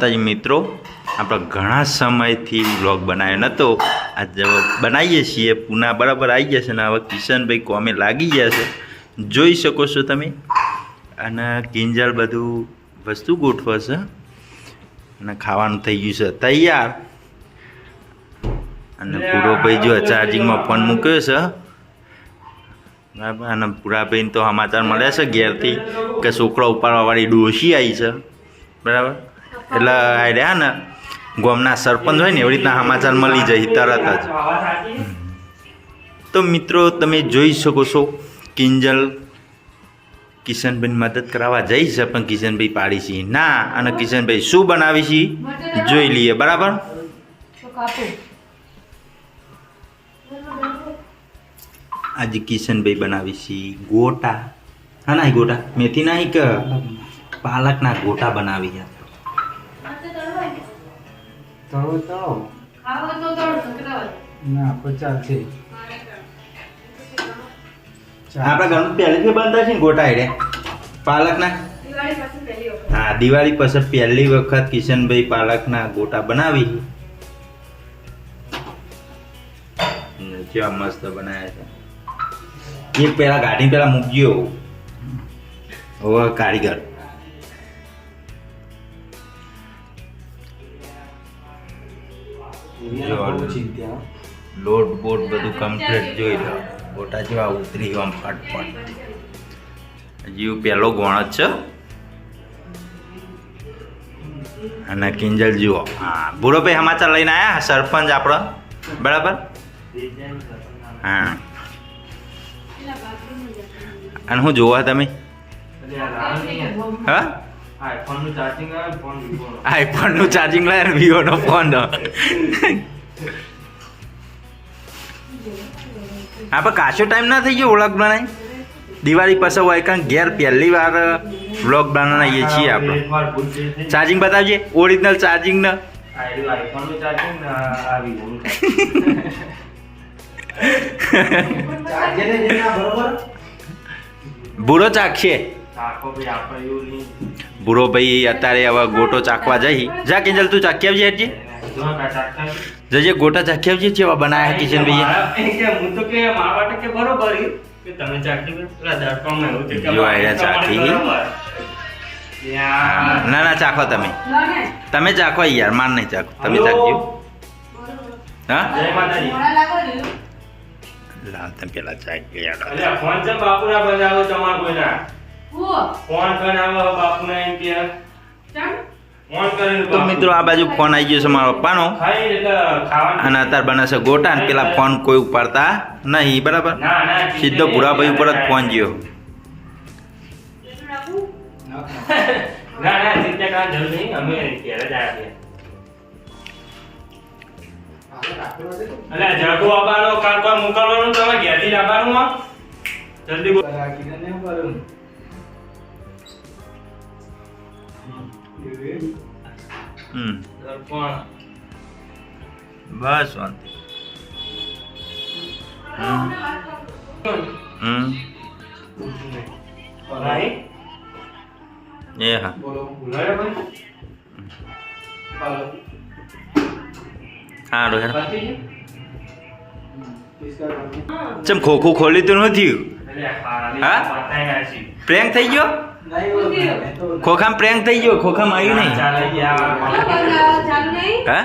માતાજી મિત્રો આપણે ઘણા સમયથી વ્લોગ બનાવ્યો નહોતો આજે બનાવીએ છીએ. પૂના બરાબર આવી ગયા છે ને હવે કિશનભાઈ કોમે લાગી ગયા છે. જોઈ શકો છો તમે. અને કિંજલ બધું વસ્તુ ગોઠવશે છે. અને ખાવાનું થઈ ગયું છે. તૈયાર. અને પૂરો ભાઈ જો ચાર્જિંગમાં ફોન મૂક્યો છે. બરાબર. અને પૂરાભાઈને તો સમાચાર મળ્યા છે ઘેરથી કે છોકરો ઉપાડવાવાળી ડોશી આવી છે. બરાબર. એટલે આ રહ્યા ને, ગામના સરપંચ હોય ને, એવી રીતના સમાચાર મળી જાય તરત જ. તો મિત્રો, તમે જોઈ શકો છો, કિંજલ કિશનભાઈ મદદ કરાવવા જઈ છે, પણ કિશનભાઈ પાડી છે. ના, અને કિશનભાઈ શું બનાવી છે? જોઈ લઈએ, બરાબર? આજે કિશનભાઈ બનાવી છે ગોટા. હા ના ગોટા. મેથી ના કે પાલકના ગોટા બનાવી છે? તળો તળો. ના પચાસ છે. આપણા ઘરનું પહેલેથી બનતા છે ને ગોટા એટલે પાલકના? હા દિવાળી પછી પહેલી વખત કિશનભાઈ પાલકના ગોટા બનાવી. કેવા મસ્ત બનાવ્યા છે. એક પેલા ગાડી પેલા મૂક્યો. હવે કારીગર. લોટ બોટ બધું કમ્પ્લીટ જોઈ લો. ગોટા જેવા ઉતરી આમ ફટફટ. હજી પહેલો ગોણ જ છે. અને કિંજલ જુઓ. હા બુરો ભાઈ સમાચાર લઈને આવ્યા સરપંચ આપણો? બરાબર? હા. અને શું જોવા તમે? હા? આઈફોનનું ચાર્જિંગ લાવે ને વિવોનો ફોન આપણે કાશો ટાઈમ ના થઈ ગયો વ્લોગ બનાવી દિવાળી પછી હોય કારણ ઘેર પહેલી વાર વ્લોગ બનાવીએ છીએ આપણે. ચાર્જિંગ બતાવજે ઓરિજિનલ ચાર્જિંગ ને. બુરો ચાખશે. બુરો ભાઈ અત્યારે હવે ગોટો ચાખવા જઈ. જા કિંજલ તું ચાકી આવજે હજી. જજે ગોટા ચાખી આવજે કેવા બનાયા કિશન ભાઈએ. હું તો કે મારા માટે કે બરોબર કે તમે ચાખી. લો. પેલા દર્પણમાં છે કે આયા ચાખી. ના ના ચાખો તમે. તમે ચાખો યાર માર નહીં ચાખો. તમે ચાખજો. હા? જય લાવ તમે પેલા ચાખી યાર ફોન છે બાપુરા બનાવો તમારા કોઈના? ફોન બનાવો બાપુના એમ કે. તો મિત્રો આ બાજુ ફોન આવી ગયો છે મારા પપ્પાનો ખાઈ એટલે ખાવાનું. અને અત્યારે બને ગોટા ને પેલા ફોન કોઈ ઉપાડતા નહીં બરાબર? ના ના સીધો ભૂરાભાઈ ઉપર જ ફોન ગયો. ના દર્પણ બસ શાંતિ હમ હમ નહીં એ હા ભૂલાયો ભાઈ સારું હેડ પતી ગયું? ચમ ખોખું ખોલી તો નથી અલ્યા ખાલી હા? પતાઈ નાખી. પ્રેન્ક થઈ ગયો ખોખામાં પ્રેન્ક થઈ ગયો ખોખામાં આવ્યું નહીં. હા?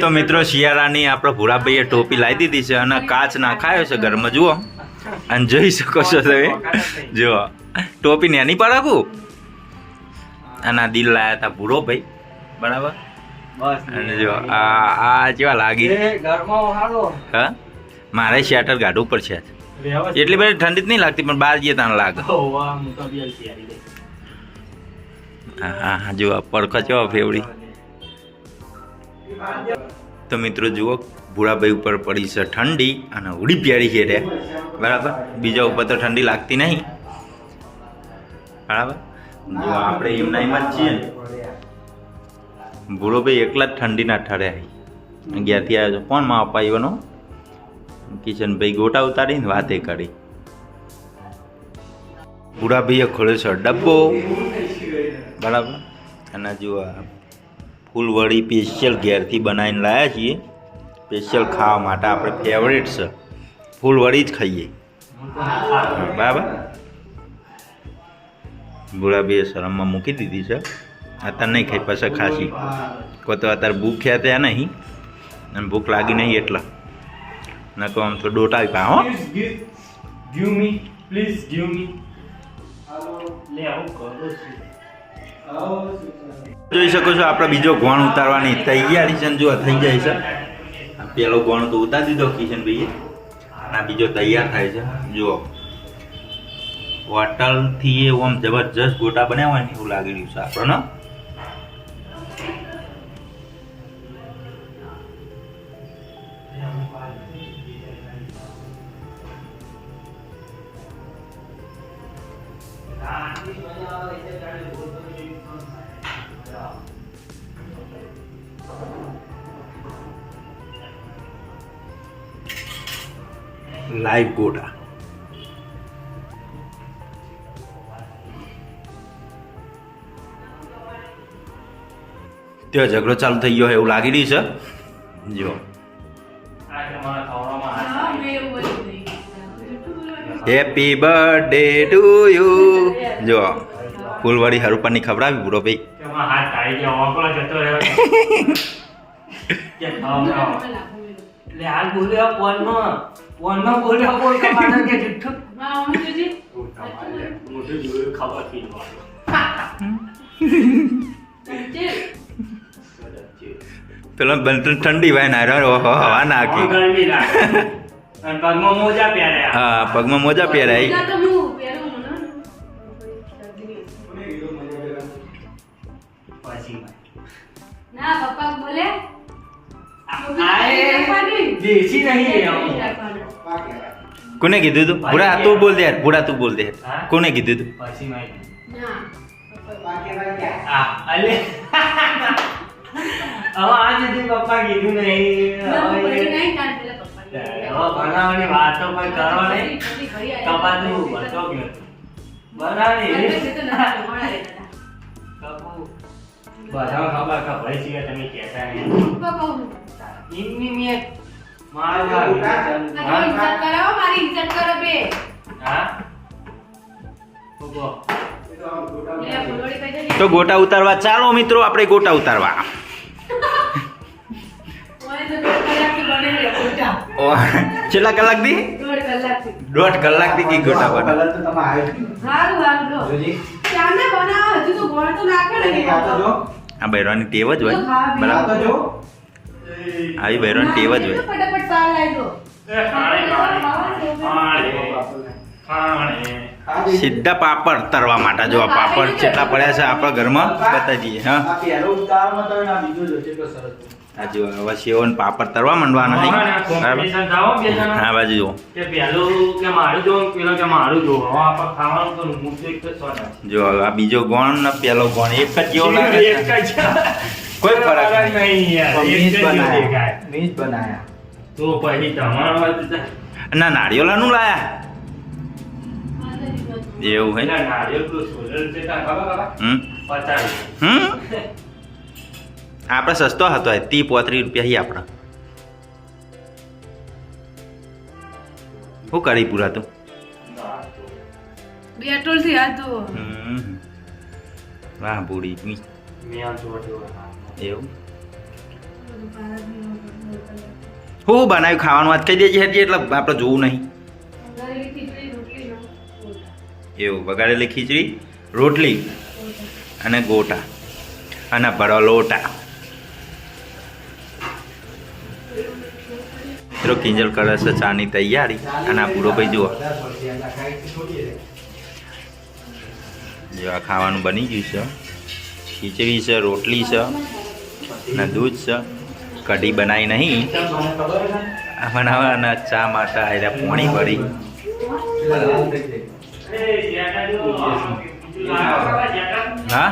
તો મિત્રો શિયાળાની આપણે ભૂરાભાઈએ ટોપી લાવી દીધી છે અને કાચ નાખાયો છે ઘરમાં. જુઓ. અને જોઈ શકો છો તમે. જુઓ. ટોપી નેની પડાકું? અને આ દિલ લાયા હતા ભૂરો ભાઈ. બરાબર? અને જો આ આ કેવા લાગી? હા? મારે શેટર ગાઢવું પડશે એટલી બધી ઠંડી જ નહીં લાગતી પણ બહાર જઈએ ત્યાં લાગે. હા હા હા જુઓ પડખો છો ફેવડી. તો મિત્રો જુઓ ભૂરાભાઈ ઉપર પડી છે ઠંડી અને ઉડી પ્યારી છે રે. બરાબર? બીજા ઉપર તો ઠંડી લાગતી નહીં. બરાબર? જો આપણે એમના એમ જ છીએ ભૂળોભાઈ ભૂરોભાઈ એકલા જ ઠંડીના ઠરે અગિયારથી આવ્યો છે? કોણમાં આપવા આવ્યો કિશનભાઈ ગોટા ઉતારીને વાતે કરી. ભૂરાભાઈએ ખોલ્યો છે ડબ્બો. બરાબર? અને જો આ ફૂલવડી સ્પેશિયલ ઘેરથી બનાવીને લાવ્યા છીએ. સ્પેશિયલ ખાવા માટે આપણે ફેવરેટ છે. ફૂલવડી જ ખાઈએ. બરાબર? ભૂરાભાઈએ શરમમાં મૂકી દીધી છે. અત્યારે નહીં ખાઈ પછી ખાસી કોઈ તો અત્યારે ભૂખ્યા ત્યાં નહીં. અને ભૂખ લાગી નહીં એટલે. ન કહો આમ તો ડોટાવી પા હો. Give me, please give me. લે આવું કરો છું. જોઈ શકો છો આપણે બીજો ગોણ ઉતારવાની તૈયારી છે જો થઈ જાય છે. પેલો ગોણ તો ઉતારી દીધો કિશન ભાઈએ અને આ બીજો તૈયાર થાય છે. જુઓ. હોટલથી એ આમ જબરજસ્ત ગોટા બન્યા હોય ને એવું લાગી રહ્યું છે આપણને. લાઈવ ગોટા ત્યાં ઝઘડો ચાલુ થઈ ગયો એવું લાગી રહ્યું છે? જો હેપી બર્થડે ટુ યુ જો ફૂલવાળી હરુપાની ખવડાવી બુરો ભાઈ? પેલો ઠંડી વાય ના રહ્યો ઓહો, હવા નાખી. અને પગમાં મોજા પહેર્યા. હા પગમાં મોજા પહેર્યા ના પપ્પા બોલે. દેશી નહીં કોને કીધું તું? પૂરા તું બોલ દે યાર. પૂરા તું બોલ દે કોને કીધું તું? પછી માહિતી પપ્પા કીધું નહીં. હું બનાવવાની વાતો કોઈ કરો નહીં. કપાતું ભરતો ગયો. બનાવની કપુ બધા ખબર કે ભાઈ છીએ તમે કહેતા નહીં. એમની મેં મારું હા હા? ઊભો. તો ગોટા ઉતારવા ચાલો મિત્રો આપણે ગોટા ઉતારવા. ઓ, છેલ્લા કલાકથી. દોઢ કલાકથી આવ્યો જોજી આ તો જો. બૈરાની ટેવ જ હોય. બરાબર જો. આવી બૈરાની ટેવ જ હોય. સીધા પાપડ તરવા માટે. જો આ પાપડ કેટલા પડ્યા છે આપણા ઘરમાં બતાવી દઈએ હા. આ પહેલો ઉતારમાં તો આ બીજો જો કેટલો સરસ છે. આ જો હવે સેવ ને પાપડ તરવા માંડવાના આ બાજુ જુઓ. કે પેલું કે મારું જો પેલો કે મારું જો હવે આપણે ખાવાનું તો મુદ્દો એક જ સો જો આ બીજો ગોણ ને પેલો ગોણ એક જ જેવો લાગે એક જ કોઈ ફરક નહીં. બનાયા. તો પછી તમારો ના નાળિયેલાનું લાયા? એવું હે? નારિયેળ પેલું સોલર છે હમ? હમ? આપણે સસ્તો હતો તી ત્રી પોત્રીસ રૂપિયા હી આપણે. શું કરી પૂરા તું? પેટ્રોલથી આ તો વાહ બુડી મી. મેં જોડ્યો એવું? હું બનાવ્યું? ખાવાનું વાત કહી દેજે હજી એટલે આપણે જોવું નહીં. એવું વગાડેલી ખીચડી રોટલી અને ગોટા. અને ભરો લોટા. મિત્રો કિંજલ કરે છે ચાની તૈયારી અને આ પૂરો ભાઈ જુઓ. જો આ ખાવાનું બની ગયું છે. ખીચડી છે રોટલી છે અને દૂધ છે. કઢી બનાવી નહીં. આ બનાવવાના ચા માટે આવ્યા પોણી જેટા હા?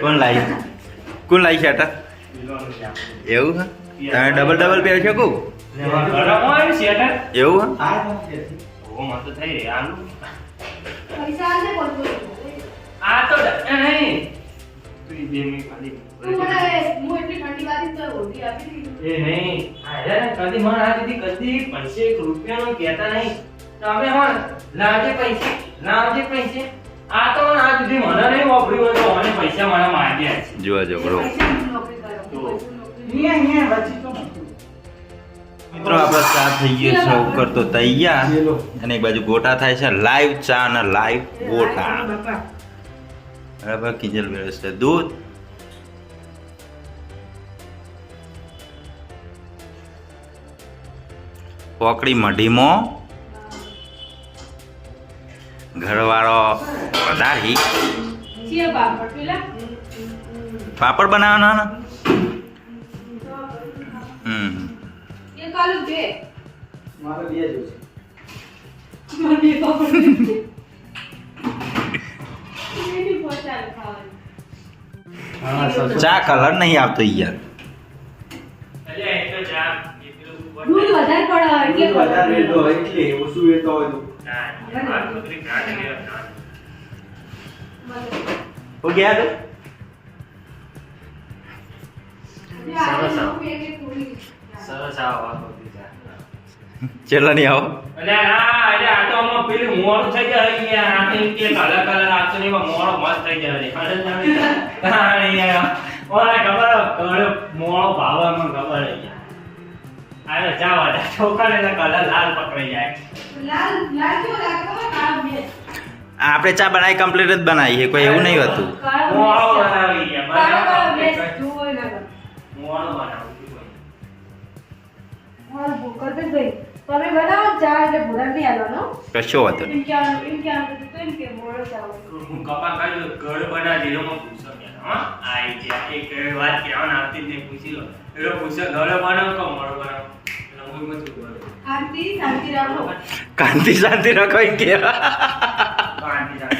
કોણ લાવી? કોણ લાવી છે આટા? એવું હા? તમે ડબલ ડબલ પહેર શકો એવું હે? આ તો ડર નહીં. પૈસે રૂપિયા નો કેતા નહીં. તમે લાવજે પૈસે લાવજે પૈસે. આ તો આ સુધી મને નહીં વાપર્યું હોય તો મને પૈસા મને માંગ્યા છે જોવા જો બ્રો મિત્રો આપણે ચા થઈ ગયો છે ઉપર તો તૈયાર. અને એક બાજુ ગોટા થાય છે લાઈવ ચા અને લાઈવ ગોટા. બરાબર કિંજલ મેળવે છે. દૂધ. પોકડી મઢીમાં. ઘરવાળો વધારી પાપડ બનાવવાના ને હમ. ચા કલર નહીં આવતો યાર. દૂધ વધારે પડે એટલે વધારે એટલે ઓછું હોય તો ના, આ બકરી કાઢી લે, ના. ઓ ગયા તો સરસ આવો. થોડી સરસ આ વાત હતી ચા. ચેલા નહીં આવો એટલે ના એટલે આ તો હમણાં પેલું મોડું થઈ જાય છે યાર. આ તો એમ કે કલર કલર આપતો નહીં પણ મોડો મસ્ત થઈ જાય છે. અરે તમે- હા, યાર. ઓલા ખબર કયો મોડો ભાવ એમાં ખબર છે છોકરાને લાલ જાય. લાલ લાલ કેવો કાળો બે. આપણે ચા બનાવી કમ્પ્લીટ જ બનાવી છે કોઈ એવું નહીં હતું. કાળો મોડો બનાવી કાળો કાળો બે બનાવો. ના કરો મોડો બનાવું છું કોઈ. મારું ભૂખર ભાઈ. તમે બનાવો ચા એટલે ભૂરા નહીં આવવાનો. કશો હતો એમ કે એમ કે એમ કે મોડો ચાવ હું કપા કાઢ્યો ઘર બનાવી દીધો માં પૂછો કે હા આઈ ગયા એક વાત કહેવાના આવતી જ નહીં પૂછી લો. એટલે પૂછો ઘર બનાવ કે મોડો બનાવ? એટલે હું એમ જ શાંતિ શાંતિ રાખો. કાંતિ શાંતિ રાખો કે. શાંતિ શાંતિ.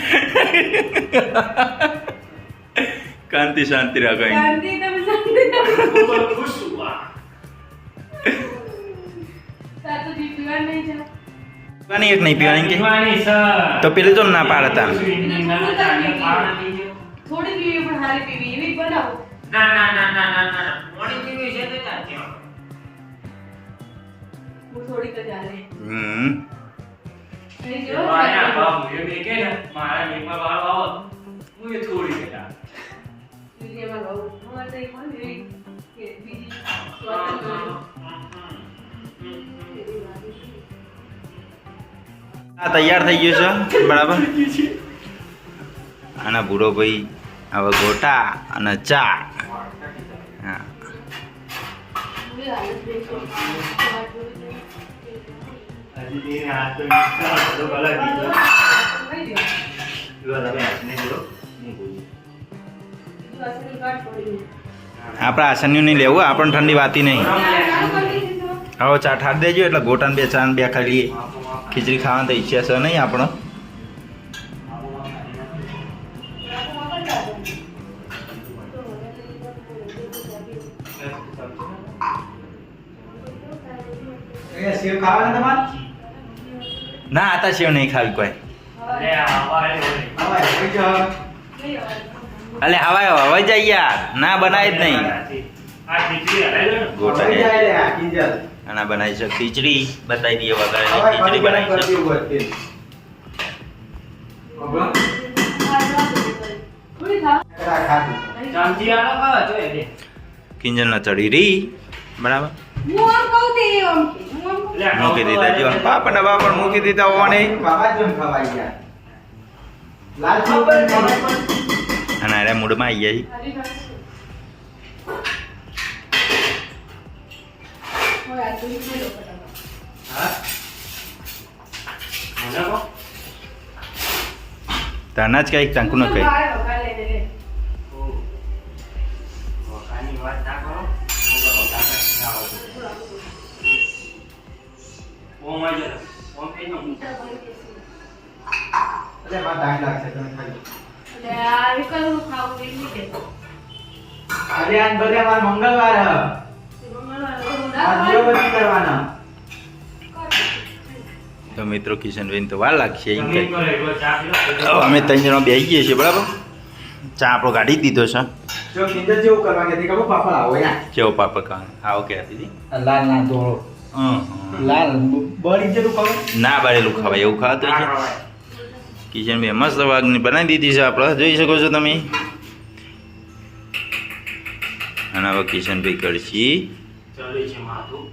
કાંતિ શાંતિ રાખો એમ. તમે શાંતિ રાખો. ખુશ પીવાની એક નહીં પીવાની કે? તો પેલી તો ના પાડતા. થોડી પીવી પણ હારી પીવી. એવી બનાવો. ના ના ના ના ના ના ના. મોડી પીવી છે તો ચાલશે. હું થોડીક જ હાલે. હમ. થઈ જો આયા બાપુ એ બે કે ને મારા મેકમાં વાળો આવો. હું એ થોડી તો કે બીજી આ તૈયાર થઈ ગયું છે બરાબર? આના ભૂરો ભાઈ હવે ગોટા અને ચા હા. આપણે આસન્યું નહીં લેવું આપણને ઠંડી વાતી નહીં. હવે ચા ઠાર દેજો એટલે ગોટાને બે ચા ને બે ખાલી ખીચડી ખાવાની તો ઈચ્છા છે નહીં આપણો. ના આતા સેવ નહીં ખાવી કોઈ. અલે હવાય હવે જાય યાર. ના બનાવી જ નહીં. ગોટા કિંજલ. આના બનાવી છે. ખીચડી બતાવી દઈએ વધારે હવે ખીચડી બનાવી છે. કિંજલના ચડી રહી. બરાબર? મૂકી દીધા. જો પાપડ ને બાપડ મૂકી દીધા હોવાની. અને મૂડમાં આવી જાય. હવે આ જોઈ લો ફટાફટ. હા? મને કહો. તને જ કંઈક તાંકુ ન કઈ. મંગળવાર મંગળવાર તો મિત્રો કિશનભાઈ તો વાર લાગશે અમે ત્રણ જણા બેસી ગઈએ છીએ બરાબર? ચા આપણો કાઢી દીધો છે. કેવો પાપડ ખાવાનું. આવો કે લાલ ના ધોળો લાલ બળી જેવું ખબર ના બાળેલું ખવાય એવું ખાતું છે. કિશનભાઈ મસ્ત વાગની બનાવી દીધી છે આપણે. જોઈ શકો છો તમે. અને હવે કિશનભાઈ કરશી ચડી છે માથું.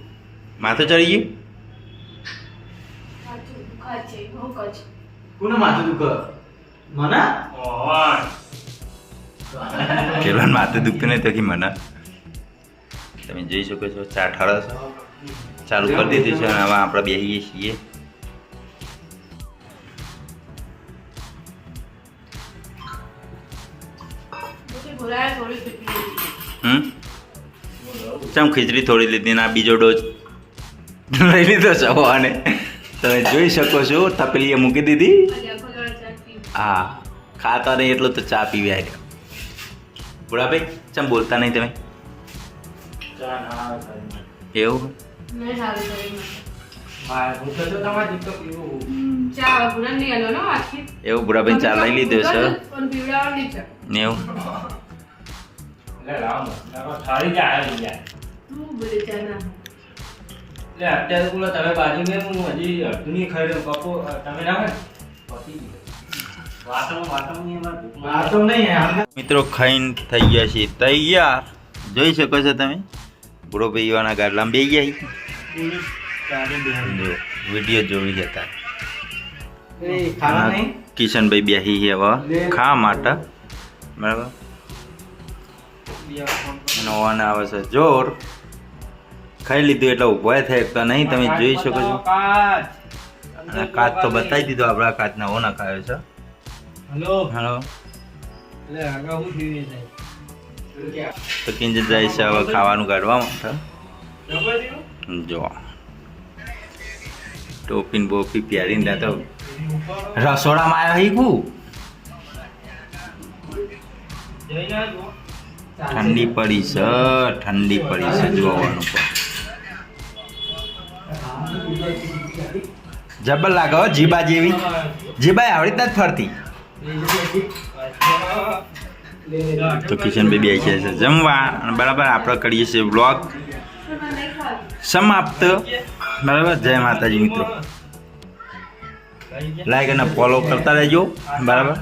માથું ચડી ગયું? સાચું, દુખાય છે, બહુ કચ. કોને માથું દુખે? મને? ઓહણ. કેલન માથું દુખતું નહીં તો કે મને. તમે જોઈ શકો છો ચા ઠાળો ચાલુ કરી દીધું છે અને હવે આપણે બેસીએ છીએ. ચમ ખીચડી થોડી લીધી ને આ બીજો ડોઝ લઈ લીધો છે અને તમે જોઈ શકો છો તપેલીએ મૂકી દીધી. હા ખાતા નહીં એટલું તો ચા પીવી આવ્યા બુડાભાઈ ચમ બોલતા નહીં તમે. એવું. એવું બુડાભાઈ ચા લઈ લીધો છે. છે. ને એવું બોલી અત્યારે બોલો તમે બાજુ મેં હું હજી અડધું નહીં ખાઈ રહ્યો તમે ના હોય તો આમ મિત્રો ખાઈને થઈ ગયા છે તૈયાર. જોઈ શકો છો તમે. બુડો ભાઈઓના ગાડલામાં બે ગયા જો વીડિયો જોઈ હતા એ કિશનભાઈ બેસી છે હવે. ખાવા માટે. બરાબર? અને આવે છે. જોર. ખાઈ લીધું એટલે ઊભો થાય. તો નહીં તમે જોઈ શકો છો. અને કાચ તો બતાવી દીધો આપણા કાચના ઓના ખાયો છે. હલો. હાલો. તો કિંજત જાય છે હવે ખાવાનું કાઢવા માટે? જો. ટોપીન બોપી પહેરીને ત્યાં તો રસોડામાં આવ્યો હી ઠંડી પડી છે ઠંડી પડી છે જોવાનું જબર લાગે જીબા જેવી. જીબા આવડી જ ફરતી. તો કિશનભાઈ બે છે જમવા અને બરાબર આપણે કરીએ છીએ બ્લોગ. સમાપ્ત. બરાબર? જય માતાજી મિત્રો. લાઈક અને ફોલો કરતા રહેજો. બરાબર?